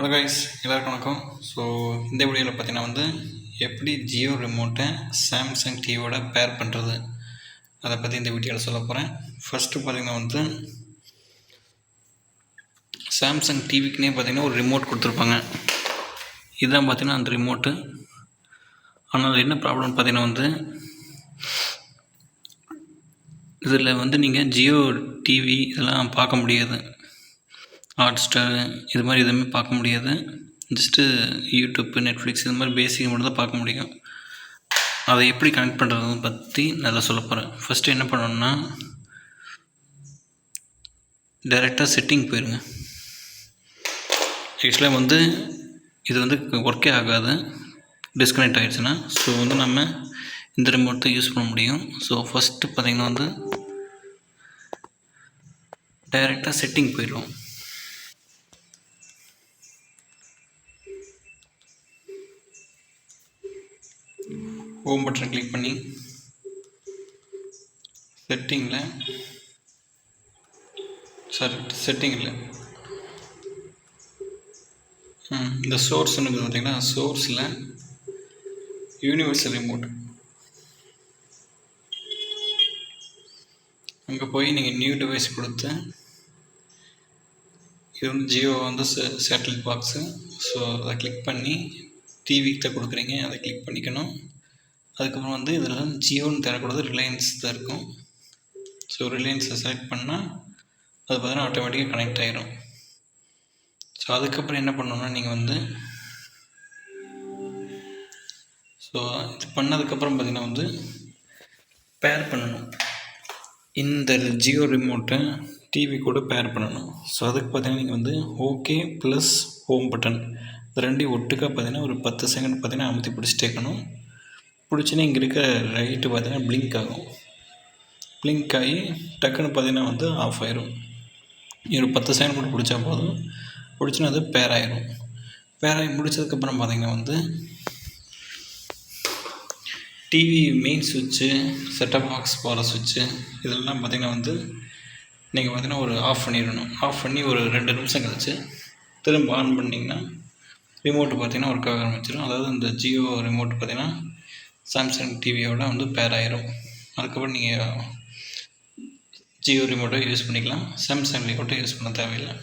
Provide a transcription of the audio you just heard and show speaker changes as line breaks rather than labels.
Hello guys எல்லாருக்கும் வணக்கம். So இந்த வீடியோவில் பார்த்தீங்கன்னா வந்து எப்படி ஜியோ ரிமோட்டை சாம்சங் டிவியோட பேர் பண்ணுறது அதை பற்றி இந்த வீடியோவில் சொல்ல போகிறேன் ஃபஸ்ட்டு பார்த்தீங்கன்னா வந்து சாம்சங் டிவிக்குனே பார்த்தீங்கன்னா ஒரு ரிமோட் கொடுத்துருப்பாங்க. இதுதான் பார்த்தீங்கன்னா அந்த ரிமோட்டு ஆனால் என்ன ப்ராப்ளம்னு பார்த்தீங்கன்னா வந்து இதில் வந்து நீங்கள் ஜியோ டிவி இதெல்லாம் பார்க்க முடியாது. ஹாட்ஸ்டார் இது மாதிரி எதுவுமே பார்க்க முடியாது. ஜஸ்ட்டு யூடியூப்பு நெட்ஃப்ளிக்ஸ் இது மாதிரி பேசிக் மட்டும் தான் பார்க்க முடியும். அதை எப்படி கனெக்ட் பண்ணுறதுன்னு பற்றி நல்லா சொல்ல போகிறேன் ஃபஸ்ட்டு என்ன பண்ணணும்னா டைரெக்டாக செட்டிங் போயிடுங்க ஆக்சுவலாக வந்து இது வந்து ஒர்க்கே ஆகாது. டிஸ்கனெக்ட் ஆகிடுச்சுன்னா ஸோ வந்து நம்ம இந்த ரிமோட் தான் யூஸ் பண்ண முடியும். ஸோ ஃபஸ்ட்டு பார்த்திங்கன்னா வந்து டைரெக்டாக செட்டிங் போயிடுவோம். ஹோம் பட்டன் கிளிக் பண்ணி செட்டிங்கில் சாரி செட்டிங்கில் இந்த சோர்ஸ்னு பார்த்தீங்கன்னா சோர்ஸில் யூனிவர்சல் ரிமோட் அங்கே போய் நீங்கள் நியூ டிவைஸ் கொடுத்து இது வந்து ஜியோ வந்து சேட்டலைட் பாக்ஸு ஸோ அதை கிளிக் பண்ணி டிவிக்கு தான் கொடுக்குறீங்க அதை கிளிக் பண்ணிக்கணும். அதுக்கப்புறம் வந்து இதில் ஜியோன்னு தரக்கூடாது ரிலையன்ஸ் தான் இருக்கும். ஸோ ரிலையன்ஸை செலக்ட் பண்ணால் அது பார்த்தீங்கன்னா ஆட்டோமேட்டிக்காக கனெக்ட் ஆகிரும் ஸோ அதுக்கப்புறம் என்ன பண்ணணுன்னா நீங்கள் வந்து ஸோ இது பண்ணதுக்கப்புறம் பார்த்திங்கன்னா வந்து பேர் பண்ணணும். இந்த ஜியோ ரிமோட்டை டிவி கூட பேர் பண்ணணும். ஸோ அதுக்கு பார்த்தீங்கன்னா நீங்கள் வந்து ஓகே ப்ளஸ் ஹோம் பட்டன் இது ரெண்டையும் ஒட்டுக்காக பார்த்தீங்கன்னா ஒரு பத்து செகண்ட் பார்த்தீங்கன்னா அமுத்தி பிடிச்சிட்டே இருக்கணும். பிடிச்சின்னு இங்கே இருக்கிற ரைட்டு பார்த்தீங்கன்னா பிளிங்க் ஆகும். பிளிங்க் ஆகி டக்குன்னு பார்த்தீங்கன்னா வந்து ஆஃப் ஆயிரும். ஒரு பத்து செகண்ட் மட்டும் பிடிச்சா போதும். பிடிச்சினா அது பேர் ஆயிரும். பேர் ஆகி முடிச்சதுக்கப்புறம் பார்த்தீங்கன்னா வந்து டிவி மெயின் சுவிட்சு செட்டப் பாக்ஸ் போகிற சுவிட்சு இதெல்லாம் பார்த்திங்கன்னா வந்து நீங்கள் பார்த்தீங்கன்னா ஒரு ஆஃப் பண்ணிடணும். ஆஃப் பண்ணி ஒரு ரெண்டு நிமிஷம் கழிச்சு திரும்ப ஆன் பண்ணிங்கன்னா ரிமோட்டு பார்த்திங்கன்னா ஒர்க் ஆக ஆரம்பிச்சிடும் அதாவது இந்த ஜியோ ரிமோட் பார்த்திங்கன்னா சாம்சங் டிவியோட வந்து பேர் ஆயிரும் அதுக்கப்புறம் நீங்கள் ஜியோ ரிமோட்டை யூஸ் பண்ணிக்கலாம். சாம்சங் ரிமோட்டை யூஸ் பண்ண தேவையில்லை.